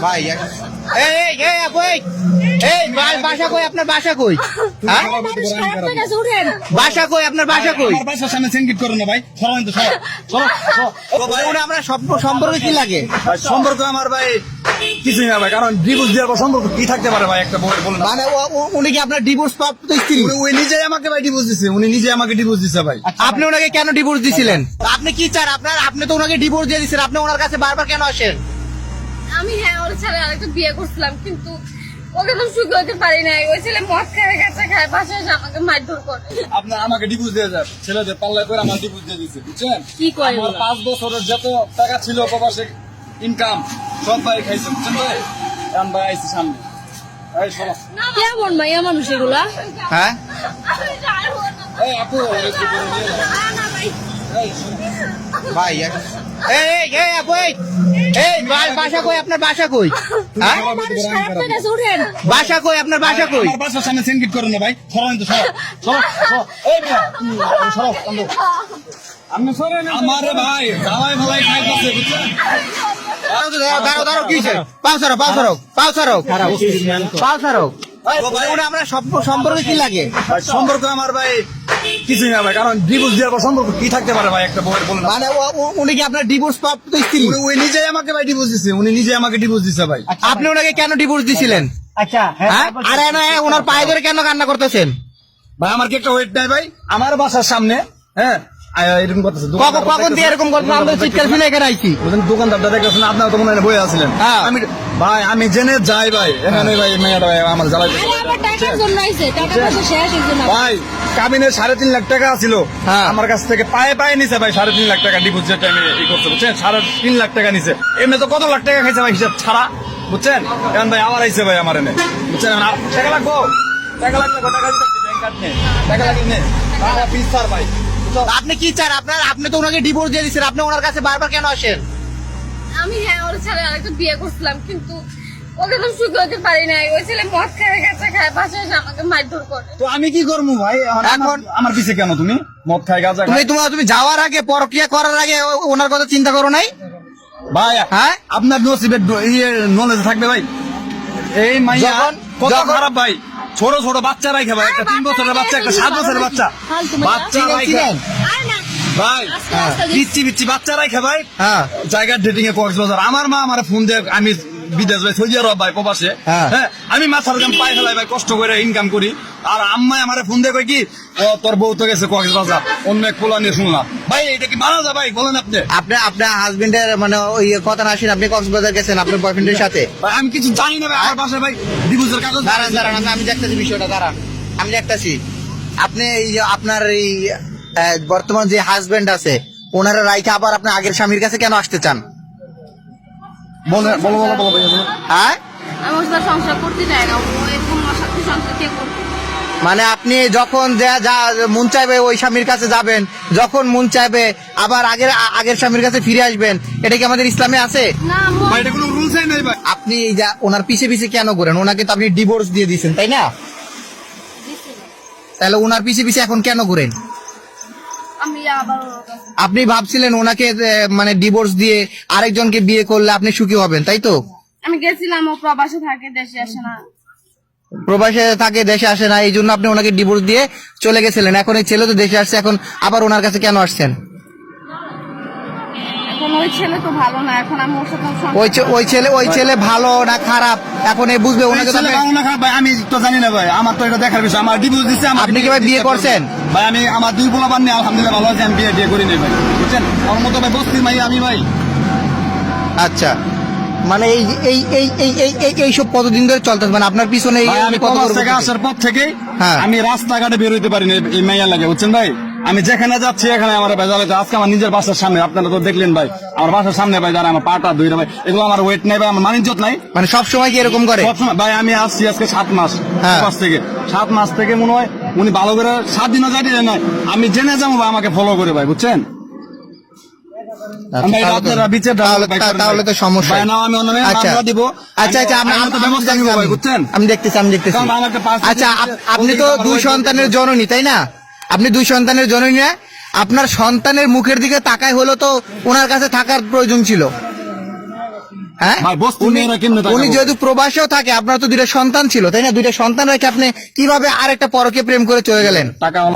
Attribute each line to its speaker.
Speaker 1: ভাই এই এই এই আপু, এই। বাসা কই? আপনার বাসা কই? হ্যাঁ। বাসা কই? আপনার বাসা কই?
Speaker 2: বাসার সামনে সিঙ্গিট করো না ভাই। সরান তো সরা। সরা
Speaker 1: ওরা আমরা সব- সম্পর্কে কি লাগে?
Speaker 2: সম্পর্ক আমার ভাই কিছুই না ভাই কারণ ডিভোর্স দেওয়ার পর সম্পর্ক কি থাকতে পারে ভাই? একটা বলেন
Speaker 1: মানে উনি কি আপনার ডিভোর্স প্রাপ্ত স্ত্রী?
Speaker 2: উনি নিজেই আমাকে ভাই ডিভোর্স দিছে উনি নিজে আমাকে ডিভোর্স দিছে ভাই।
Speaker 1: আপনি ওনাকে কেন ডিভোর্স দিছিলেন? আপনি কি চান? আপনার আপনি তো ওনাকে ডিভোর্স দিয়ে দিচ্ছেন আপনি ওনার কাছে বারবার কেন আসেন?
Speaker 3: আমি হ্যাঁ ওর ছেলে আরেকটা বিয়ে করছিলাম কিন্তু ওকে তো সুখী হতে পারি নাই। ওই ছেলে মদ খায় গাছা খায় বাসায় এসে আমাকে মারধর করে।
Speaker 2: আপনার আমাকে ডিভোর্স দিয়ে যায় ছেলেদের পাল্লায় করে আমার ডিভোর্স দিয়ে দিচ্ছে বুঝছেন?
Speaker 3: কি কয়
Speaker 2: আমার পাঁচ বছরের যত টাকা ছিল প্রবাসে ইনকাম সব ভাই খাইছে বুঝছেন ভাই? এখন ভাই আইসি সামনে। এই সরো
Speaker 3: কেমন মাইয়া মানুষ এগুলা?
Speaker 1: হ্যাঁ?
Speaker 2: আপু
Speaker 1: ভাই এই এই আপু, এই। বাসা কই? আপনার বাসা কই? হ্যাঁ। বাসা কই? আপনার বাসা কই?
Speaker 2: আমার বাসার সামনে সিঙ্গিট করো না ভাই। সরান তো সরা সরা সরা। এই তুমি সরাও, কান্দো। আমারে ভাই দাওয়াই ভালাই খাইতেছে বুঝছেন?
Speaker 1: দাঁড়াও দাঁড়াও দাঁড়াও কি? পাও ছাড়ো পাও ছাড়ো পাও ওরা আমরা সম্পর্কে কি লাগে?
Speaker 2: সম্পর্ক আমার ভাই কিছুই না ভাই কারণ ডিভোর্স দেওয়ার পর সম্পর্ক কি থাকতে পারে ভাই একটা বউয়ের বলেন
Speaker 1: মানে উনি কি আপনার ডিভোর্স প্রাপ্ত স্ত্রী?
Speaker 2: উনি নিজেই আমাকে ভাই ডিভোর্স দিছে উনি নিজে আমাকে ডিভোর্স দিছে ভাই।
Speaker 1: আপনি ওনাকে কেন ডিভোর্স দিছিলেন?
Speaker 4: আচ্ছা
Speaker 1: হ্যাঁ আরে না ওনার পায়ে ধরে কেন কান্না করতেছেন?
Speaker 2: ভাই আমার কি একটা ওয়েট নাই ভাই? আমার বাসার সামনে হ্যাঁ? এরকম করতেছে
Speaker 1: কখন কখন দিয়ে এরকম করবেন আমরা চিৎকার শুনে এখানে আইছি
Speaker 2: দোকানদারটা দেখেছেন আপনার তো মনে হয় আছিলেন।
Speaker 1: হ্যাঁ।
Speaker 2: আমি ভাই আমি জেনে যাই ভাই। এখানে ভাই মেয়েটা ভাই আমার জ্বালাই ভাই সাড়ে তিন লাখ টাকা ছিল।
Speaker 1: হ্যাঁ।
Speaker 2: আমার কাছ থেকে পায়ে পায়ে নিছে ভাই সাড়ে তিন লাখ টাকা ডিপোজিট টাইমে ই করছে বুঝছেন? সাড়ে তিন লাখ টাকা নিছে। এমনি তো কত লাখ টাকা খাইছে ভাই হিসাব ছাড়া বুঝছেন? এখন ভাই আবার আইছে ভাই আমার এনে বুঝছেন? টাকা লাগবো? টাকা লাগবে টাকা দিতে? ব্যাংক কার্ড নে। টাকা লাগবে নে। টাকা পিস ভাই?
Speaker 1: আপনি কি চান? আপনার আপনি তো ওনাকে ডিভোর্স দিয়ে দিচ্ছেন আপনি ওনার কাছে বারবার কেন আসেন?
Speaker 3: আমি হ্যাঁ ওর ছেলে আরেকটা বিয়ে করছিলাম কিন্তু ওকে তো সুখী হতে পারি নাই। ওই ছেলে মদ খায় খায় বাসায় এসে আমাকে মারধর করে।
Speaker 2: তো আমি কি করব ভাই? এখন আমার- পিছে কেন তুমি? মদ খাই গাঁজা
Speaker 1: তুমি তোমার তুমি যাওয়ার আগে পরক্রিয়া করার আগে ওনার কথা চিন্তা করো নাই?
Speaker 2: ভাই
Speaker 1: হ্যাঁ?
Speaker 2: আপনার নসিবের ইয়ে নলেজ থাকবে ভাই। এই মাইয়া কত খারাপ ভাই। ছোট ছোট বাচ্চা বাচ্চারাই ভাই একটা তিন বছরের বাচ্চা একটা সাত বছরের বাচ্চা।
Speaker 3: বাচ্চা। না
Speaker 2: ভাই
Speaker 3: বিচ্ছি বিচ্ছি দিচ্ছি।
Speaker 2: পিচ্ছি পিচ্ছি বাচ্চারাই খায় ভাই।
Speaker 1: হ্যাঁ।
Speaker 2: জায়গার ডেটিং এ কক্সবাজার। আমার মা আমার ফোন দিয়ে আমি বিদেশ ভাই সৌদি আরব ভাই প্রবাসে।
Speaker 1: হ্যাঁ।
Speaker 2: হ্যাঁ আমি মাথার দাম পাই ফেলাই ভাই কষ্ট করে ইনকাম করি। আর আম্মাই আমার ফোন দিয়ে কই কি তোর বউ তো গেছে কক্সবাজার। অন্য এক পোলা নিয়ে শুনলাম। ভাই এটা কি মানা যায় ভাই? বলেন আপনি।
Speaker 1: আপনি আপনার হাজবেন্ডের মানে ওই কথা না আসেন আপনি কক্সবাজার গেছেন আপনার বয়ফ্রেন্ডের সাথে?
Speaker 2: ভাই আমি কিছু জানি না ভাই আমার বাসায় ভাই ডিভোর্সের কাগজ
Speaker 1: দাঁড়ান দাঁড়ান আমি- আমি দেখতেছি বিষয়টা দাঁড়ান। আমি দেখতেছি। আপনি এই যে আপনার এই বর্তমান যে হাজবেন্ড আছে ওনারা রাইখে আবার আপনার আগের স্বামীর কাছে কেন আসতে চান?
Speaker 2: বলো বলো বলো ভাই
Speaker 1: হ্যাঁ?
Speaker 3: আমি ওর সংসার করতে চাই না ও এরকম সংসার কে করবে?
Speaker 1: মানে আপনি যখন যা মন চাইবে ওই স্বামীর কাছে যাবেন যখন মন চাইবে আবার আগের আগের স্বামীর কাছে ফিরে আসবেন এটা কি আমাদের ইসলামে আছে?
Speaker 3: না আম্মু,
Speaker 2: ভাই এটা কোনো রুলসই নাই ভাই।
Speaker 1: আপনি ওনার পিছে পিছে কেন করেন ওনাকে তো আপনি ডিভোর্স দিয়ে দিয়েছেন তাই না? তাহলে ওনার পিছে পিছে এখন কেন করেন আপনি ভাবছিলেন ওনাকে মানে ডিভোর্স দিয়ে আরেকজনকে বিয়ে করলে আপনি সুখী হবেন তাই তো?
Speaker 3: আমি গেছিলাম ও প্রবাসে থাকে দেশে আসে না।
Speaker 1: প্রবাসে থাকে দেশে আসে না এই জন্য আপনি ওনাকে ডিভোর্স দিয়ে চলে গেছিলেন। এখন এই ছেলে তো দেশে আসছে এখন আবার ওনার কাছে কেন আসছেন?
Speaker 3: ওই ছেলে তো ভালো না এখন আমি ওর সাথে
Speaker 1: ওই ছেলে ওই ছেলে ভালো না খারাপ? এখন এই বুঝবে ওনাকে তো
Speaker 2: ভালো না খারাপ? ভাই আমি তো জানি না ভাই। আমার তো এটা দেখার বিষয়। আমার ডিভোর্স
Speaker 1: আপনি কি ভাই বিয়ে করছেন?
Speaker 2: ভাই আমি আমার দুই আলহামদুলিল্লাহ ভালো আছে আমি বিয়ে টিয়ে করি নাই ভাই। বুঝছেন? আমার মতো ভাই বস্তির মাই আমি ভাই।
Speaker 1: আচ্ছা। মানে এই এই এই এই এই এই এইসব কতদিন ধরে চলতেছে মানে আপনার পিছনে
Speaker 2: আমি
Speaker 1: বড়
Speaker 2: থেকে আসার পর থেকেই
Speaker 1: হ্যাঁ।
Speaker 2: আমি রাস্তাঘাটে বের হইতে পারিনি এই মাইয়া লাগে বুঝছেন ভাই? আমি যেখানে যাচ্ছি এখানে আমার ভেজাল হচ্ছে। আজকে আমার নিজের বাসার সামনে আপনারা তো দেখলেন ভাই। আমার বাসার সামনে ভাই যারা আমার পাটা দুই ভাই। এগুলো আমার ওয়েট নাই ভাই আমার মানিজ্যত নাই।
Speaker 1: মানে সব সময় কি এরকম করে?
Speaker 2: সবসময় ভাই আমি আসছি আজকে সাত মাস
Speaker 1: হ্যাঁ।
Speaker 2: পাঁচ থেকে। সাত মাস থেকে মনে হয় উনি ভালো করে সাত দিনও যাই নয় আমি জেনে যাব ভাই আমাকে ফলো করে ভাই বুঝছেন?
Speaker 1: তাহলে তো- সমস্যা। আচ্ছা। আচ্ছা আচ্ছা
Speaker 2: আমি-
Speaker 1: দেখতেছি আমি দেখতেছি। আচ্ছা আপনি তো দুই সন্তানের জননী তাই না? আপনি দুই সন্তানের জননী না? আপনার সন্তানের মুখের দিকে তাকাই হলো তো ওনার কাছে থাকার প্রয়োজন ছিল। হ্যাঁ? উনি-? যেহেতু প্রবাসেও থাকে আপনার তো দুইটা সন্তান ছিল তাই না? দুইটা সন্তান রেখে আপনি কীভাবে আরেকটা পরকে প্রেম করে চলে গেলেন?
Speaker 2: টাকা